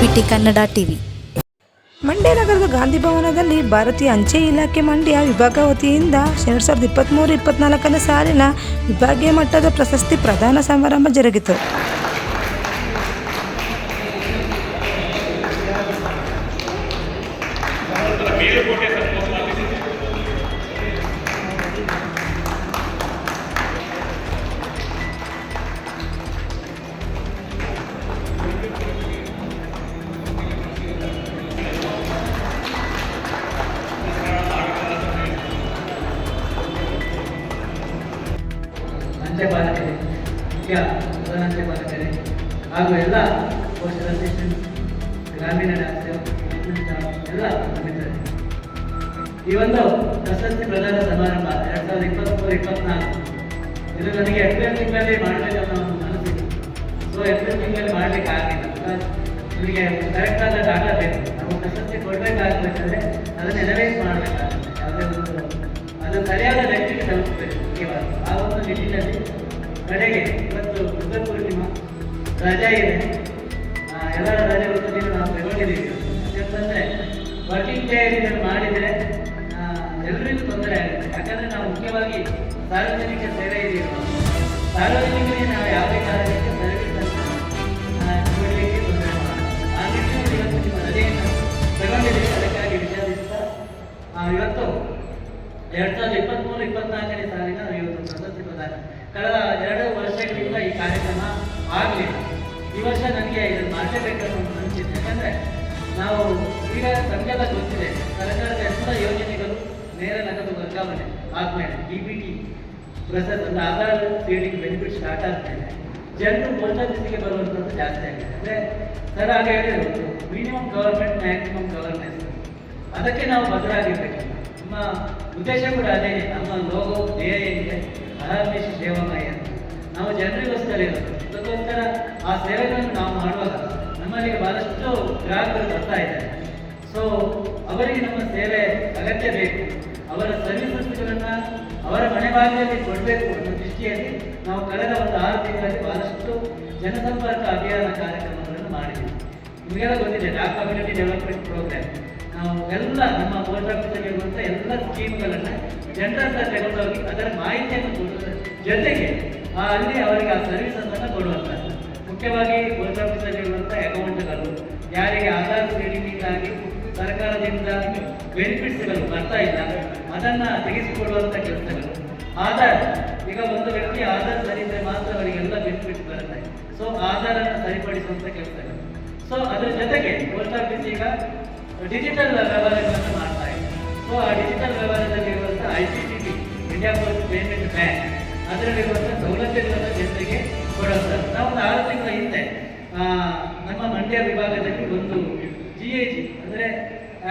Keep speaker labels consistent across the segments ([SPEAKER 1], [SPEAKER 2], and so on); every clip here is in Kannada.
[SPEAKER 1] BT Kannada TV.
[SPEAKER 2] ಮಂಡ್ಯ ನಗರದ ಗಾಂಧಿ ಭವನದಲ್ಲಿ ಭಾರತೀಯ ಅಂಚೆ ಇಲಾಖೆ ಮಂಡ್ಯ ವಿಭಾಗ ವತಿಯಿಂದ ಎರಡು ಸಾವಿರದ ಇಪ್ಪತ್ತ್ಮೂರು ಇಪ್ಪತ್ತ್ನಾಲ್ಕನೇ ಸಾಲಿನ ವಿಭಾಗೀಯ ಮಟ್ಟದ ಪ್ರಶಸ್ತಿ ಪ್ರದಾನ ಸಮಾರಂಭ ಜರುಗಿತು.
[SPEAKER 3] ಅಂಚೆ ಪಾಲಕರೇ ಮುಖ್ಯ ಅಂಚೆ ಪಾಲಕರೇ ಹಾಗೂ ಎಲ್ಲ ಪೋಸ್ಟಲ್ ಅಸಿಸ್ಟೆಂಟ್ ಗ್ರಾಮೀಣ ಎಲ್ಲ ಮಿತ್ರರೇ. ಈ ಒಂದು ಪ್ರಶಸ್ತಿ ಪ್ರದಾನ ಸಮಾರಂಭ ಎರಡು ಸಾವಿರದ ಇಪ್ಪತ್ತ್ಮೂರು ಇಪ್ಪತ್ನಾಲ್ಕು. ಇದು ನನಗೆ ಏಪ್ರಿಲ್ ತಿಂಗಳಲ್ಲಿ ಮಾಡಬೇಕನ್ನೋ ಒಂದು ಮನಸ್ಸಿದೆ. ಸೊ ಏಪ್ರಿಲ್ ತಿಂಗಳಲ್ಲಿ ಮಾಡ್ಲಿಕ್ಕೆ ಆಗಿಲ್ಲ ನಿಮಗೆ ಕರೆಕ್ಟ್ ಆದ ಡಾಟ ಬೇಕು. ನಾವು ಪ್ರಶಸ್ತಿ ಕೊಡಬೇಕಾಗಬೇಕಾದ್ರೆ ಅದನ್ನು ಎನಲೈಸ್ ಮಾಡಬೇಕಾಗುತ್ತೆ. ಯಾವುದೇ ಒಂದು ಅದನ್ನು ಸರಿಯಾದ ವ್ಯಕ್ತಿಗೆ ತಲುಪಬೇಕು. ನಿಟ್ಟಿನಲ್ಲಿ ಕಡೆಗೆ ಇವತ್ತು ಬುದ್ಧ ಪೂರ್ಣಿಮಾ ರಜೆ ಇದೆ. ಎಲ್ಲ ಎಲ್ಲರ ರಜೆ ಹೊತ್ತಿಗೆ ನಾವು ತಗೊಂಡಿದ್ದೀವಿ. ಯಾಕಂದರೆ ವರ್ಕಿಂಗ್ ಡೇ ಇದನ್ನು ಮಾಡಿದರೆ ಎಲ್ಲರಿಗೂ ತೊಂದರೆ ಆಗುತ್ತೆ. ಯಾಕಂದರೆ ನಾವು ಮುಖ್ಯವಾಗಿ ಸಾರ್ವಜನಿಕ ಸೇವೆ ಇದೆಯಲ್ಲ. ಸಾರ್ವಜನಿಕರಿಗೆ ನಾವು ಯಾವುದೇ ಕಾರಣಕ್ಕೆ ಸರ್ವಿಸ್ ಕೊಡಲಿಕ್ಕೆ ತೊಂದರೆ ಆ ನಿಟ್ಟಿನಲ್ಲಿ ಇವತ್ತು ನಿಮ್ಮ ರಜೆಯನ್ನು ತಗೊಂಡಿದ್ದೀವಿ. ಅದಕ್ಕಾಗಿ ವಿಚಾರಿಸ್ತಾ ಇವತ್ತು ಎರಡು ಸಾವಿರದ ಇಪ್ಪತ್ತ್ಮೂರು ಇಪ್ಪತ್ನಾಲ್ಕನೇ ಸಾಲಿನ ಇವತ್ತು ಕಳೆದ ಎರಡು ವರ್ಷಗಳಿಂದ ಈ ಕಾರ್ಯಕ್ರಮ ಆಗಲಿಲ್ಲ. ಈ ವರ್ಷ ನನಗೆ ಇದನ್ನು ಮಾಡಲೇಬೇಕನ್ನೋ ಒಂದು ಯಾಕಂದರೆ ನಾವು ಈಗ ತಮಗೆಲ್ಲ ಗೊತ್ತಿದೆ. ಸರ್ಕಾರದ ಎಲ್ಲ ಯೋಜನೆಗಳು ನೇರ ನಗದು ವರ್ಗಾವಣೆ ಆದ್ಮೇಲೆ ಡಿ ಬಿ ಟಿ ಪ್ರೊಸೆಸ್ ಒಂದು ಆಧಾರ್ ಸೀಡಿಂಗ್ ಬೆನಿಫಿಟ್ ಸ್ಟಾರ್ಟ್ ಆದ್ಮೇಲೆ ಜನರು ಪೋಸ್ಟ್ ಆಫೀಸಿಗೆ ಬರುವಂಥದ್ದು ಜಾಸ್ತಿ ಆಗಿದೆ. ಅಂದರೆ ಸರ್ ಹಾಗೆ ಹೇಳಿದ್ರು ಮಿನಿಮಮ್ ಗವರ್ಮೆಂಟ್ ಮ್ಯಾಕ್ಸಿಮಮ್ ಗವರ್ನೆನ್ಸ್ ಅದಕ್ಕೆ ನಾವು ಬದಲಾಗಿರ್ಬೇಕು ನಮ್ಮ ಉದ್ದೇಶ ಕೂಡ ಅದೇ. ನಮ್ಮ ಲೋಗೋ ಧ್ಯೇಯ ಏನಿದೆ ಅಹರ್ನಿಶ ದೇವಾಲಯ ನಾವು ಜನರಿಗೋಸ್ಕರ ಇರೋದು ಅದಕ್ಕೋಸ್ಕರ ಆ ಸೇವೆಗಳನ್ನು ನಾವು ಮಾಡುವಾಗ ನಮ್ಮಲ್ಲಿ ಬಹಳಷ್ಟು ಗ್ರಾಹಕರು ಬರ್ತಾ ಇದ್ದಾರೆ. ಸೊ ಅವರಿಗೆ ನಮ್ಮ ಸೇವೆ ಅಗತ್ಯ ಬೇಕು. ಅವರ ಸರ್ವಿಸಸ್ಗಳನ್ನ ಅವರ ಮನೆ ಭಾಗದಲ್ಲಿ ಕೊಡಬೇಕು ಅನ್ನೋ ದೃಷ್ಟಿಯಲ್ಲಿ ನಾವು ಕಳೆದ ಒಂದು ಆರು ತಿಂಗಳಲ್ಲಿ ಬಹಳಷ್ಟು ಜನಸಂಪರ್ಕ ಅಭಿಯಾನ ಕಾರ್ಯಕ್ರಮಗಳನ್ನು ಮಾಡಿದ್ದೀವಿ. ನಿಮಗೆಲ್ಲ ಗೊತ್ತಿದೆ ಡಾಕ್ ಕಮ್ಯುನಿಟಿ ಡೆವಲಪ್ಮೆಂಟ್ ಪ್ರೋಗ್ರಾಮ್ ನಾವು ಎಲ್ಲ ನಮ್ಮ ಇರುವಂಥ ಎಲ್ಲ ಸ್ಕೀಮ್ಗಳನ್ನು ಜನರನ್ನ ತಗೊಂಡೋಗಿ ಅದರ ಮಾಹಿತಿಯನ್ನು ಕೊಡುವುದರ ಜೊತೆಗೆ ಅಲ್ಲಿ ಅವರಿಗೆ ಆ ಸರ್ವಿಸನ್ನು ಕೊಡುವಂಥದ್ದು ಮುಖ್ಯವಾಗಿ ಪೋಸ್ಟ್ ಆಫೀಸಲ್ಲಿ ಇರುವಂಥ ಅಕೌಂಟ್ಗಳು, ಯಾರಿಗೆ ಆಧಾರ್ ಸೀಡಿಂಗಿಂದಾಗಿ ಸರ್ಕಾರದಿಂದ ಬೆನಿಫಿಟ್ಸ್ಗಳು ಬರ್ತಾ ಇಲ್ಲ, ಅದನ್ನು ತೆಗೆಸಿಕೊಡುವಂಥ ಕೆಲಸಗಳು. ಆಧಾರ್, ಈಗ ಒಂದು ವ್ಯಕ್ತಿ ಆಧಾರ್ ಸರಿ ಮಾತ್ರ ಅವರಿಗೆಲ್ಲ ಬೆನಿಫಿಟ್ಸ್ ಬರುತ್ತೆ. ಸೊ ಆಧಾರನ್ನು ಸರಿಪಡಿಸುವಂಥ ಕೆಲಸಗಳು. ಸೊ ಅದರ ಜೊತೆಗೆ ಪೋಸ್ಟ್ ಆಫೀಸ್ ಈಗ ಡಿಜಿಟಲ್ ವ್ಯವಹಾರಗಳನ್ನು ಮಾಡ್ತಾ ಇದೆ ಸೊ ಆ digital ವ್ಯವಹಾರದಲ್ಲಿರುವಂಥ I C T T India Post payment bank ಅದರಲ್ಲಿರುವಂಥ ಸೌಲಭ್ಯಗಳನ್ನು ಜನರಿಗೆ ಕೊಡುವಂಥದ್ದು ನಾವು ಆರು ತಿಂಗಳ ಹಿಂದೆ ನಮ್ಮ ಮಂಡ್ಯ ವಿಭಾಗದಲ್ಲಿ ಒಂದು ಜಿ ಎ ಜಿ ಅಂದರೆ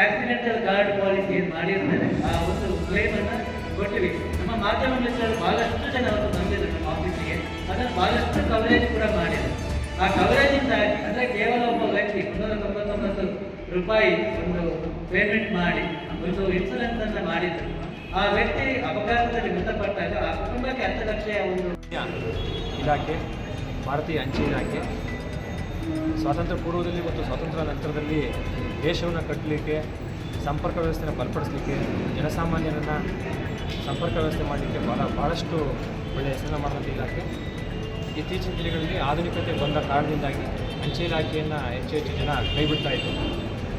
[SPEAKER 3] ಆಕ್ಸಿಡೆಂಟಲ್ ಗಾರ್ಡ್ ಪಾಲಿಸಿ ಏನು ಮಾಡಿರ್ತಾರೆ, ಆ ಒಂದು ಕ್ಲೇಮನ್ನು ಕೊಟ್ಟಿವಿ. ನಮ್ಮ ಮಾಧ್ಯಮ ಮಿತ್ರರು ಭಾಳಷ್ಟು ಜನ ಅವರು ಬಂದಿದ್ದಾರೆ ನಮ್ಮ ಆಫೀಸಿಗೆ ಅದನ್ನು ಭಾಳಷ್ಟು ಕವರೇಜ್ ಕೂಡ ಮಾಡಿದ್ದಾರೆ ಆ ಕವರೇಜಿಂದಾಗಿ ಅಂದರೆ ಕೇವಲ ಒಬ್ಬ ವ್ಯಕ್ತಿ, ಮುನ್ನೂರ ತೊಂಬತ್ತೊಂಬತ್ತು ರೂಪಾಯಿ ಒಂದು ಪೇಮೆಂಟ್ ಮಾಡಿ, ಒಂದು ಇನ್ಸೂರೆನ್ಸ್ ಅನ್ನ ಮಾಡಿದ್ರು. ಆ ವ್ಯಕ್ತಿ ಅಪಘಾತದಲ್ಲಿ ಮೃತಪಟ್ಟಾಗ ಆ ಕುಟುಂಬಕ್ಕೆ ಹತ್ತು ಲಕ್ಷ ಒಂದು
[SPEAKER 4] ಇಲಾಖೆ, ಭಾರತೀಯ ಅಂಚೆ ಇಲಾಖೆ, ಸ್ವಾತಂತ್ರ್ಯ ಪೂರ್ವದಲ್ಲಿ ಮತ್ತು ಸ್ವಾತಂತ್ರ್ಯ ನಂತರದಲ್ಲಿ ದೇಶವನ್ನು ಕಟ್ಟಲಿಕ್ಕೆ, ಸಂಪರ್ಕ ವ್ಯವಸ್ಥೆನ ಬಲಪಡಿಸಲಿಕ್ಕೆ, ಜನಸಾಮಾನ್ಯರನ್ನು ಸಂಪರ್ಕ ವ್ಯವಸ್ಥೆ ಮಾಡಲಿಕ್ಕೆ ಭಾಳ ಭಾಳಷ್ಟು ಒಳ್ಳೆಯ ಹೆಸರನ್ನು ಮಾಡುವಂಥ ಇಲಾಖೆ. ಇತ್ತೀಚಿನ ದಿನಗಳಲ್ಲಿ ಆಧುನಿಕತೆ ಬಂದ ಕಾರಣದಿಂದಾಗಿ ಅಂಚೆ ಇಲಾಖೆಯನ್ನು ಹೆಚ್ಚು ಹೆಚ್ಚು ಜನ ಕೈಬಿಡ್ತಾ ಇತ್ತು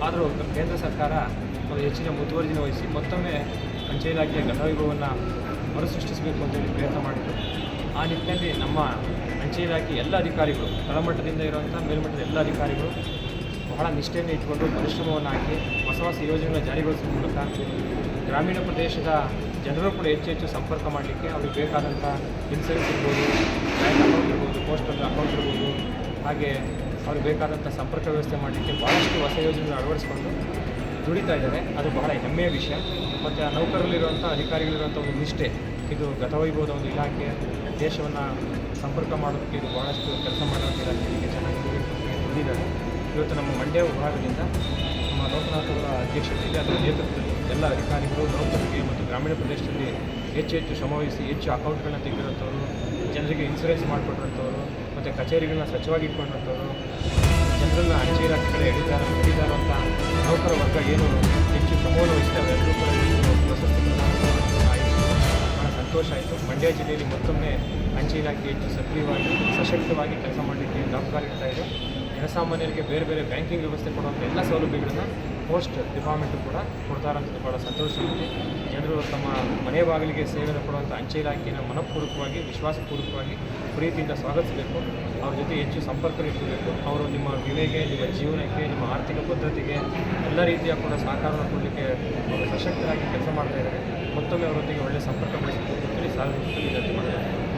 [SPEAKER 4] ಆದರೂ ಕೇಂದ್ರ ಸರ್ಕಾರ ಹೆಚ್ಚಿನ ಮುತುವರ್ಜಿನ ವಹಿಸಿ ಮತ್ತೊಮ್ಮೆ ಅಂಚೆ ಇಲಾಖೆಯ ಗತವೈಭವವನ್ನು ಮರುಸೃಷ್ಟಿಸಬೇಕು ಅಂತೇಳಿ ಪ್ರಯತ್ನ ಮಾಡಿದರು. ಆ ನಿಟ್ಟಿನಲ್ಲಿ ನಮ್ಮ ಅಂಚೆ ಇಲಾಖೆ ಎಲ್ಲ ಅಧಿಕಾರಿಗಳು, ತಳಮಟ್ಟದಿಂದ ಇರುವಂಥ ಮೇಲ್ಮಟ್ಟದ ಎಲ್ಲ ಅಧಿಕಾರಿಗಳು ಬಹಳ ನಿಷ್ಠೆಯನ್ನು ಇಟ್ಕೊಂಡು ಪರಿಶ್ರಮವನ್ನು ಹಾಕಿ ಹೊಸ ಹೊಸ ಯೋಜನೆಗಳನ್ನು ಜಾರಿಗೊಳಿಸುವ ಮೂಲಕ ಗ್ರಾಮೀಣ ಪ್ರದೇಶದ ಜನರು ಕೂಡ ಹೆಚ್ಚು ಹೆಚ್ಚು ಸಂಪರ್ಕ ಮಾಡಲಿಕ್ಕೆ ಅವ್ರಿಗೆ ಬೇಕಾದಂಥ ಇನ್ಸೂರೆನ್ಸ್ ಇರ್ಬೋದು, ಬ್ಯಾಂಕ್ ಅಕೌಂಟ್ ಇರ್ಬೋದು, ಪೋಸ್ಟಲ್ ಅಕೌಂಟ್ ಇರ್ಬೋದು, ಹಾಗೆ ಅವ್ರಿಗೆ ಬೇಕಾದಂಥ ಸಂಪರ್ಕ ವ್ಯವಸ್ಥೆ ಮಾಡಲಿಕ್ಕೆ ಭಾಳಷ್ಟು ಹೊಸ ಯೋಜನೆಗಳು ಅಳವಡಿಸ್ಕೊಂಡು ದುಡಿತಾ ಇದ್ದಾರೆ. ಅದು ಬಹಳ ಹೆಮ್ಮೆಯ ವಿಷಯ. ಮತ್ತು ಆ ನೌಕರರಲ್ಲಿರುವಂಥ ಅಧಿಕಾರಿಗಳಿರುವಂಥ ಒಂದು ನಿಷ್ಠೆ, ಇದು ಗತವೈಭವದ ಒಂದು ಇಲಾಖೆ, ದೇಶವನ್ನು ಸಂಪರ್ಕ ಮಾಡೋದಕ್ಕೆ ಇದು ಭಾಳಷ್ಟು ಕೆಲಸ ಮಾಡುವಂಥ ಇದಕ್ಕೆ ಚೆನ್ನಾಗಿ ಇವತ್ತು ನಮ್ಮ ಮಂಡ್ಯ ವಿಭಾಗದಿಂದ ನಮ್ಮ ಲೋಕನಾಥ್ ಅವರ ಅಧ್ಯಕ್ಷತೆಯಲ್ಲಿ ಅದರ ನೇತೃತ್ವದಲ್ಲಿ ಎಲ್ಲ ಅಧಿಕಾರಿಗಳು, ನೌಕರರಿಗೆ ಮತ್ತು ಗ್ರಾಮೀಣ ಪ್ರದೇಶದಲ್ಲಿ ಹೆಚ್ಚು ಹೆಚ್ಚು ಶ್ರಮವಹಿಸಿ ಹೆಚ್ಚು ಅಕೌಂಟ್ಗಳನ್ನ ತೆಗೆದಿರೋಂಥವ್ರು ಜನರಿಗೆ ಇನ್ಸೂರೆನ್ಸ್ ಮಾಡಿಕೊಟ್ಟಿರೋಂಥವ್ರು ಮತ್ತು ಕಚೇರಿಗಳನ್ನ ಸ್ವಚ್ಛವಾಗಿ ಇಟ್ಕೊಂಡಿರೋಂಥವ್ರು ಜನರನ್ನ ಇಲಾಖೆ ಕಡೆ ಹಿಡಿದಾರ ಹಿಡಿದಾರ ಅಂತ ನೌಕರ ವರ್ಗ ಏನು ಹೆಚ್ಚು ಶ್ರಮವನ್ನು ವಹಿಸ್ತಾರೆ ಎಲ್ಲರೂ ಕೂಡ ಸಂತೋಷ ಆಯಿತು. ಮಂಡ್ಯ ಜಿಲ್ಲೆಯಲ್ಲಿ ಮತ್ತೊಮ್ಮೆ ಅಂಚೆ ಇಲಾಖೆ ಹೆಚ್ಚು ಸಕ್ರಿಯವಾಗಿ, ಸಶಕ್ತವಾಗಿ ಕೆಲಸ ಮಾಡಲಿಕ್ಕೆ ಇದೆ. ಜನಸಾಮಾನ್ಯರಿಗೆ ಬೇರೆ ಬೇರೆ ಬ್ಯಾಂಕಿಂಗ್ ವ್ಯವಸ್ಥೆ ಕೊಡುವಂಥ ಎಲ್ಲ ಸೌಲಭ್ಯಗಳನ್ನು ಪೋಸ್ಟ್ ಡಿಪಾರ್ಟ್ಮೆಂಟು ಕೂಡ ಕೊಡ್ತಾರಂತ ಭಾಳ ಸಂತೋಷ ಇದೆ. ಜನರು ತಮ್ಮ ಮನೆ ಬಾಗಿಲಿಗೆ ಸೇವೆಯನ್ನು ಕೊಡುವಂಥ ಅಂಚೆ ಇಲಾಖೆಯನ್ನು ಮನಃಪೂರ್ವಕವಾಗಿ, ವಿಶ್ವಾಸಪೂರ್ವಕವಾಗಿ ಪ್ರೀತಿಯಿಂದ ಸ್ವಾಗತಿಸಬೇಕು. ಅವ್ರ ಜೊತೆ ಹೆಚ್ಚು ಸಂಪರ್ಕ ಇಟ್ಟಿರಬೇಕು ಅವರು ನಿಮ್ಮ ವಿಮೆಗೆ, ನಿಮ್ಮ ಜೀವನಕ್ಕೆ, ನಿಮ್ಮ ಆರ್ಥಿಕ ಭದ್ರತೆಗೆ ಎಲ್ಲ ರೀತಿಯ ಕೂಡ ಸಹಕಾರವನ್ನು ಕೊಡಲಿಕ್ಕೆ ಸಶಕ್ತರಾಗಿ ಕೆಲಸ ಮಾಡ್ತಾ ಇದ್ದಾರೆ. ಮತ್ತೊಮ್ಮೆ ಅವರೊಂದಿಗೆ ಒಳ್ಳೆಯ ಸಂಪರ್ಕ ಬೆಳೆಸಬೇಕು ಸಾರ್ವಜನಿಕರಿಗೆ ವಿನಂತಿ ಮಾಡ್ತಾರೆ